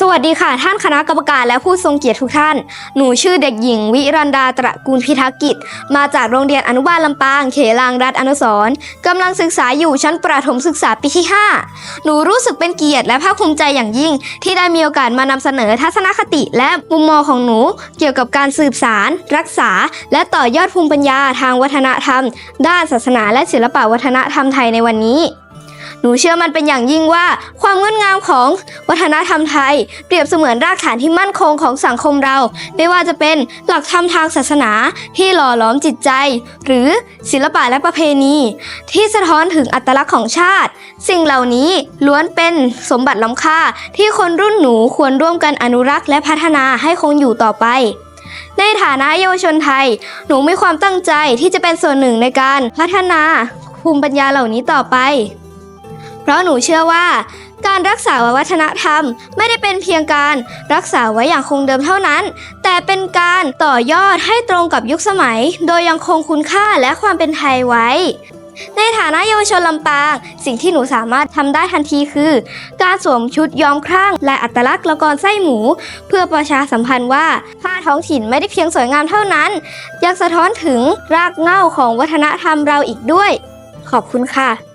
สวัสดีค่ะ ท่านคณะกรรมการและผู้ทรงเกียรติทุกท่าน หนูชื่อเด็กหญิง วิรันดาตระกูลพิทักษ์กิจ มาจากโรงเรียนอนุบาลลำปาง เขลางรัฐอนุสร์กำลังศึกษาอยู่ชั้นประถมศึกษาปีที่ 5 หนูรู้สึกเป็นเกียรติและภาคภูมิใจอย่างยิ่ง ที่ได้มีโอกาสมานำเสนอทัศนคติ และมุมมองของหนู เกี่ยวกับการสืบสาร รักษา และต่อยอดภูมิปัญญาทางวัฒนธรรม ด้านศาสนาและศิลปวัฒนธรรมไทยในวันนี้ หนูเชื่อมันเป็นอย่างยิ่งว่า ความงดงามของวัฒนธรรมไทย เปรียบเสมือนรากฐานที่มั่นคงของสังคมเรา ไม่ว่าจะเป็นหลักธรรมทางศาสนาที่หล่อหลอมจิตใจ หรือศิลปะและประเพณี ที่สะท้อนถึงอัตลักษณ์ของชาติ สิ่งเหล่านี้ล้วนเป็นสมบัติล้ำค่า ที่คนรุ่นหนูควรร่วมกันอนุรักษ์และพัฒนาให้คงอยู่ต่อไปในฐานะเยาวชนไทย หนูมีความตั้งใจที่จะเป็นส่วนหนึ่งในการพัฒนาภูมิปัญญาเหล่านี้ต่อไป เพราะหนูเชื่อว่า การรักษาวัฒนธรรมไม่ได้เป็นเพียงการรักษาไว้อย่างคงเดิมเท่านั้น แต่เป็นการต่อยอดให้ตรงกับยุคสมัย โดยยังคงคุณค่าและความเป็นไทยไว้ ในฐานะเยาวชนลำปาง สิ่งที่หนูสามารถทำได้ทันทีคือ การสวมชุดย้อมครั่งและอัตลักษณ์ละกรไส้หมู เพื่อประชาสัมพันธ์ว่าผ้าท้องถิ่นไม่ได้เพียงสวยงามเท่านั้น ยังสะท้อนถึงรากเหง้าของวัฒนธรรมเราอีกด้วย ขอบคุณค่ะ